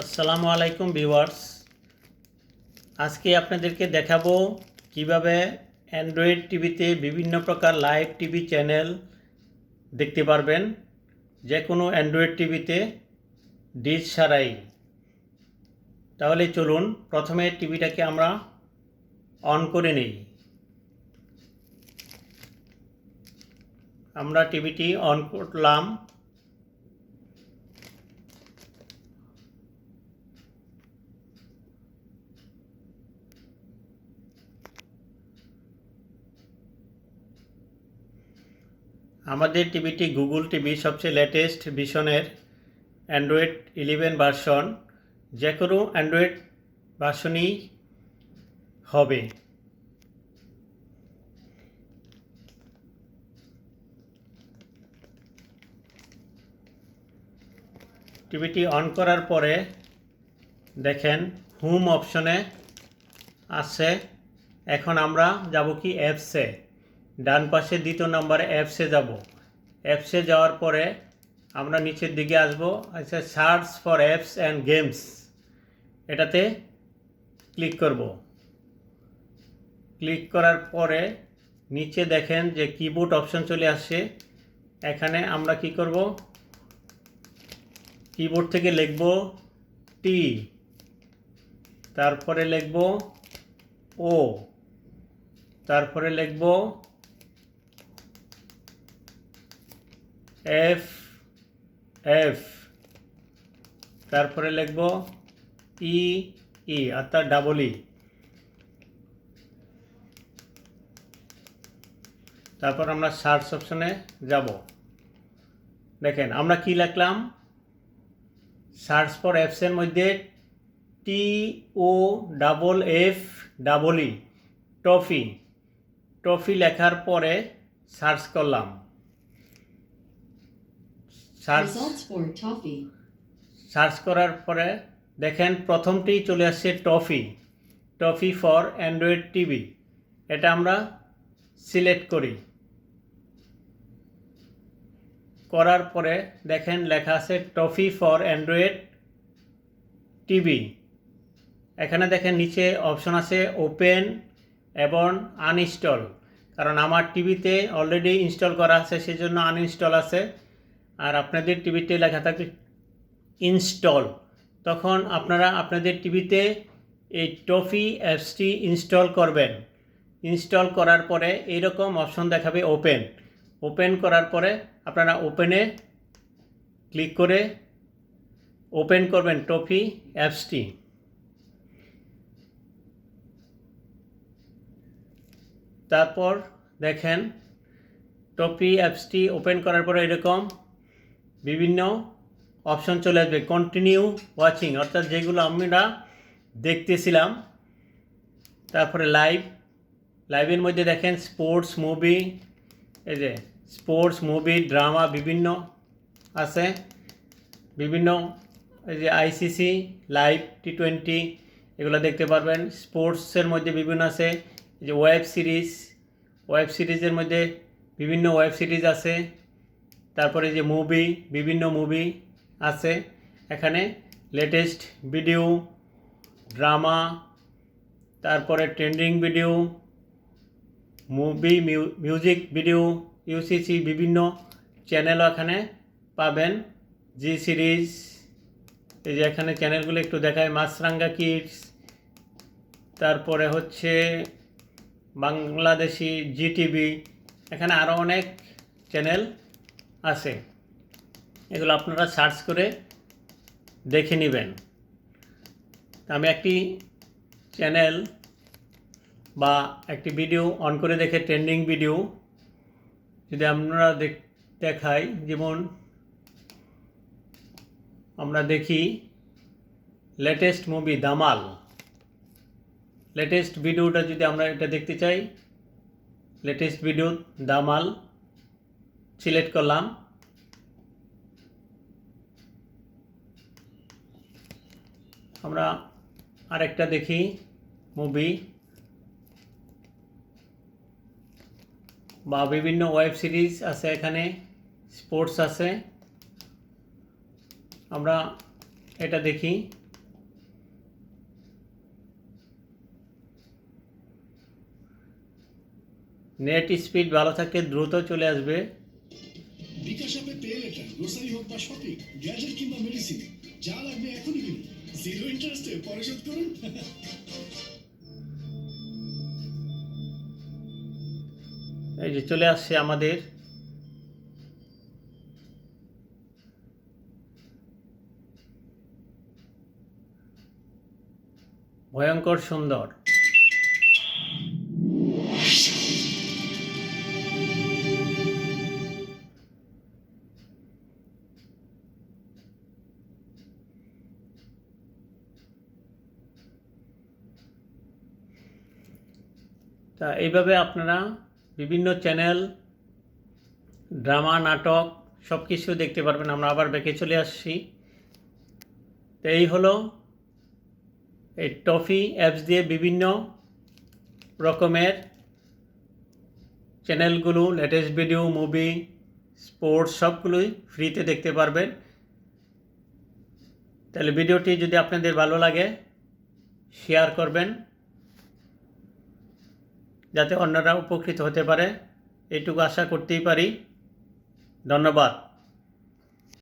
আসসালামু আলাইকুম ভিউয়ার্স। আজকে আপনাদেরকে দেখাবো কীভাবে অ্যান্ড্রয়েড টিভিতে বিভিন্ন প্রকার লাইভ টিভি চ্যানেল দেখতে পারবেন। যে কোনো অ্যান্ড্রয়েড টিভিতে ডিশ ছাড়াই। তাহলে চলুন, প্রথমে টিভিটাকে আমরা অন করে নেই। আমরা টিভিটি অন করলাম। আমাদের টিভিটি গুগল টিভি সবচেয়ে লেটেস্ট ভিশনের অ্যান্ড্রয়েড ইলেভেন ভার্সন যে কোনো অ্যান্ড্রয়েড ভার্সনই হবে। টিভিটি অন করার পরে দেখেন হোম অপশনে আছে। এখন আমরা যাব কি অ্যাপসে ডান পাশে দ্বিতীয় নম্বরে অ্যাপসে যাব। অ্যাপসে যাওয়ার পরে আমরা নিচের দিকে আসব আচ্ছা search for apps and games এটাতে ক্লিক করব। ক্লিক করার পরে নিচে দেখেন যে কিবোর্ড অপশন চলে আসছে। এখানে আমরা কি করব? কিবোর্ড থেকে লিখব টি তারপরে লিখব ও তারপরে লিখব এফ এফ তারপরে লিখব ই ই অর্থাৎ ডাবল ই তারপর আমরা সার্চ অপশনে যাব। দেখেন, আমরা কি লিখলাম? সার্চ ফর অ্যাপসের মধ্যে T O double F double E Toffee Toffee লেখার পরে সার্চ করলাম। সার্চ. সার্চ করার পরে দেখেন প্রথমটি চলে আসছে Toffee Toffee for Android TV এটা আমরা সিলেক্ট করি। করার পরে দেখেন লেখা আছে টফি ফর অ্যান্ড্রয়েড টিভি এখানে দেখেন নিচে অপশন আছে ওপেন এবং আনইনস্টল কারণ আমার টিভিতে অলরেডি ইনস্টল করা আছে সেজন্য আনইনস্টল আছে। আর আপনাদের টিভিতে লেখা থাকে ইনস্টল। তখন আপনারা আপনাদের টিভিতে এই টফি অ্যাপসটি ইনস্টল করবেন। ইনস্টল করার পরে এইরকম অপশন দেখাবে ওপেন। ওপেন করার পরে আপনারা ওপেনে ক্লিক করে ওপেন করবেন টফি অ্যাপসটি। তারপর দেখেন টপি অ্যাপসটি ওপেন করার পরে এরকম বিভিন্ন অপশন চলে আসবে। কন্টিনিউ ওয়াচিং অর্থাৎ যেগুলো আমরা দেখতেছিলাম। তারপরে লাইভ লাইভের মধ্যে দেখেন স্পোর্টস মুভি এই যে স্পোর্টস মুভি ড্রামা বিভিন্ন আছে। বিভিন্ন, এই যে আইসিসি লাইভ টি টোয়েন্টি এগুলো দেখতে পারবেন। স্পোর্টসের মধ্যে বিভিন্ন আছে। যে ওয়েব সিরিজ ওয়েব সিরিজের মধ্যে বিভিন্ন ওয়েব সিরিজ আছে। তারপরে যে মুভি বিভিন্ন মুভি আছে। এখানে লেটেস্ট ভিডিও ড্রামা তারপরে trending video movie music video UCC বিভিন্ন চ্যানেলও এখানে পাবেন। জি সিরিজ এই যে এখানে চ্যানেলগুলো একটু দেখায় মাছরাঙ্গা কিডস তারপরে হচ্ছে বাংলাদেশি জিটিভি এখানে আরও অনেক চ্যানেল আছে। এগুলো আপনারা সার্চ করে দেখে নেবেন। আমি একটি চ্যানেল বা একটি ভিডিও অন করে দেখে ট্রেন্ডিং ভিডিও যদি আপনারা দেখ দেখাই, যেমন আমরা দেখি লেটেস্ট মুভি দামাল। লেটেস্ট ভিডিওটা যদি আমরা এটা দেখতে চাই লেটেস্ট ভিডিও দামাল। সিলেক্ট করলাম। আমরা আরেকটা দেখি মুভি বা বিভিন্ন ওয়েব সিরিজ আছে এখানে স্পোর্টস আছে। আমরা এটা দেখি। নেট স্পিড ভালো থাকলে দ্রুত চলে আসবে। বা শপিং গ্যাজেট কিংবা মেডিসিন যা লাগবে এখনই কিনুন জিরো ইন্টারেস্টে পরিশোধ করুন। এই যে চলে আসছে আমাদের ভয়ঙ্কর সুন্দর। তা এইভাবে আপনারা বিভিন্ন চ্যানেল ড্রামা নাটক সব কিছু দেখতে পারবেন। আমরা আবার ব্যাকে চলে আসছি। তো এই হলো এই টফি অ্যাপস দিয়ে বিভিন্ন রকমের চ্যানেলগুলো লেটেস্ট ভিডিও মুভি স্পোর্টস সবগুলোই ফ্রিতে দেখতে পারবেন। তাহলে ভিডিওটি যদি আপনাদের ভালো লাগে শেয়ার করবেন। যাতে অন্যরা উপকৃত হতে পারে। এইটুকু আশা করতেই পারি। ধন্যবাদ।